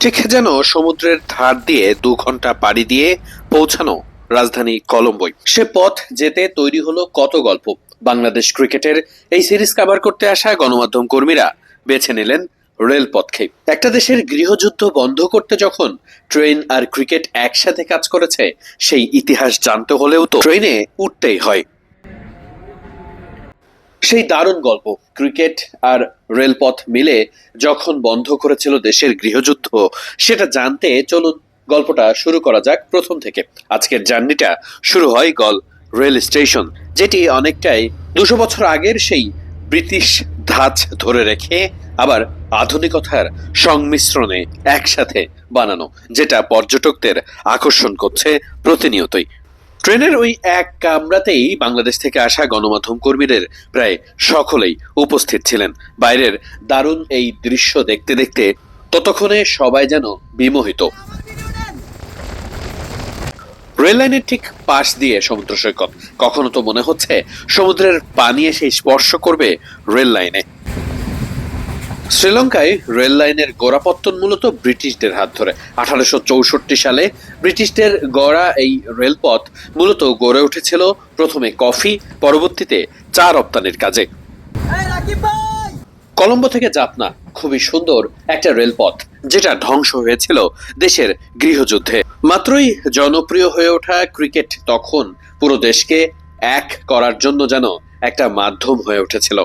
ঠিক যেন সমুদ্রের ধার দিয়ে দু ঘণ্টা পাড়ি দিয়ে পৌঁছানো রাজধানী কলম্বোয়। সে পথ যেতে তৈরি হলো কত গল্প। বাংলাদেশ ক্রিকেটের এই সিরিজ কাভার করতে আসা গণমাধ্যম কর্মীরা বেছে নিলেন রেলপথকে। একটা দেশের গৃহযুদ্ধ বন্ধ করতে যখন ট্রেন আর ক্রিকেট একসাথে কাজ করেছে, সেই ইতিহাস জানতে হলেও তো ট্রেনে উঠতেই হয়। সেই দারুণ গল্প, ক্রিকেট আর রেলপথ মিলে যখন বন্ধ করেছিল দেশের গৃহযুদ্ধ, সেটা জানতে চলুন গল্পটা শুরু করা যাক প্রথম থেকে। আজকের জার্নিটা শুরু হয় গল রেল স্টেশন, যেটি অনেকটাই দুশো বছর আগের সেই ব্রিটিশ ধাঁচ ধরে রেখে আবার আধুনিকতার সংমিশ্রণে একসাথে বানানো, যেটা পর্যটকদের আকর্ষণ করছে প্রতিনিয়তই। ট্রেনের ওই এক কামরাতেই বাংলাদেশ থেকে আসা গণমাধ্যম কর্মীদের প্রায় সকলেই উপস্থিত ছিলেন। বাইরের দারুণ এই দৃশ্য দেখতে দেখতে ততক্ষণে সবাই যেন বিমোহিত। রেল লাইনের ঠিক পাশ দিয়ে সমুদ্র সৈকত। কখনো তো মনে হচ্ছে সমুদ্রের পানি এসে স্পর্শ করবে রেল লাইনে। শ্রীলঙ্কায় রেল লাইনের গোড়াপত্তন মূলত ব্রিটিশদের হাত ধরে। আঠারোশো চৌষট্টি সালে ব্রিটিশদের গড়া এই রেলপথ মূলত গড়ে উঠেছিল প্রথমে কফি, পরবর্তীতে চা রপ্তানির কাজে। কলম্বো থেকে জাপনা খুবই সুন্দর একটা রেলপথ, যেটা ধ্বংস হয়েছিল দেশের গৃহযুদ্ধে। মাত্রই জনপ্রিয় হয়ে ওঠা ক্রিকেট তখন পুরো দেশকে এক করার জন্য যেন একটা মাধ্যম হয়ে উঠেছিল।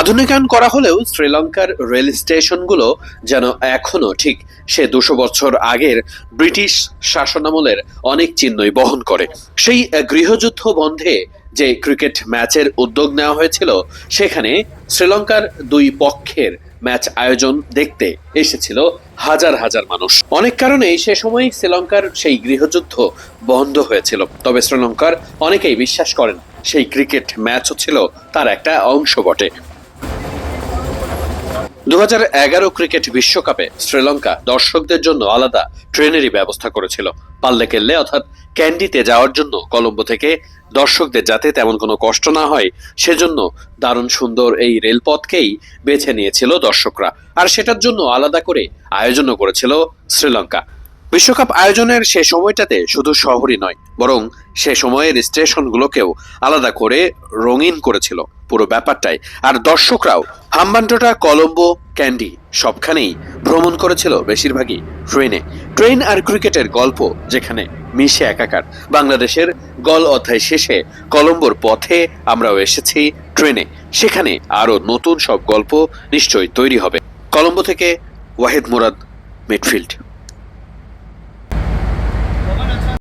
আধুনিকায়ন করা হলেও শ্রীলঙ্কার রেল স্টেশনগুলো যেন এখনও ঠিক সে দুশো বছর আগের ব্রিটিশ শাসনামলের অনেক চিহ্নই বহন করে। সেই গৃহযুদ্ধ বন্ধে যে ক্রিকেট ম্যাচের উদ্যোগ নেওয়া হয়েছিল, সেখানে শ্রীলঙ্কার দুই পক্ষের ম্যাচ আয়োজন দেখতে এসেছিল হাজার হাজার মানুষ। অনেক কারণেই সে সময় শ্রীলঙ্কার সেই গৃহযুদ্ধ বন্ধ হয়েছিল। তবে শ্রীলঙ্কার অনেকেই বিশ্বাস করেন, সেই ক্রিকেট ম্যাচও ছিল তার একটা অংশ বটে। দু ক্রিকেট বিশ্বকাপে শ্রীলঙ্কা দর্শকদের জন্য আলাদা ট্রেনেরই ব্যবস্থা করেছিল। পাল্লে কেল্লে অর্থাৎ ক্যান্ডিতে যাওয়ার জন্য কলম্বো থেকে। দর্শকদের যাতে তেমন কোনো কষ্ট না হয়, সেজন্য দারুণ সুন্দর এই রেলপথকেই বেছে নিয়েছিল দর্শকরা। আর সেটার জন্য আলাদা করে আয়োজনও করেছিল শ্রীলঙ্কা। বিশ্বকাপ আয়োজনের সে সময়টাতে শুধু শহরই নয়, বরং সে সময়ের স্টেশনগুলোকেও আলাদা করে রঙিন করেছিল পুরো ব্যাপারটাই। আর দর্শকরাও হাম্বান্টোটা, কলম্বো, ক্যান্ডি সবখানেই ভ্রমণ করেছিল বেশিরভাগই ট্রেনে। ট্রেন আর ক্রিকেটের গল্প যেখানে মিশে একাকার। বাংলাদেশের গল অধ্যায় শেষে কলম্বোর পথে আমরাও এসেছি ট্রেনে। সেখানে আরও নতুন সব গল্প নিশ্চয়ই তৈরি হবে। কলম্বো থেকে ওয়াহেদ মুরাদ, মিডফিল্ড।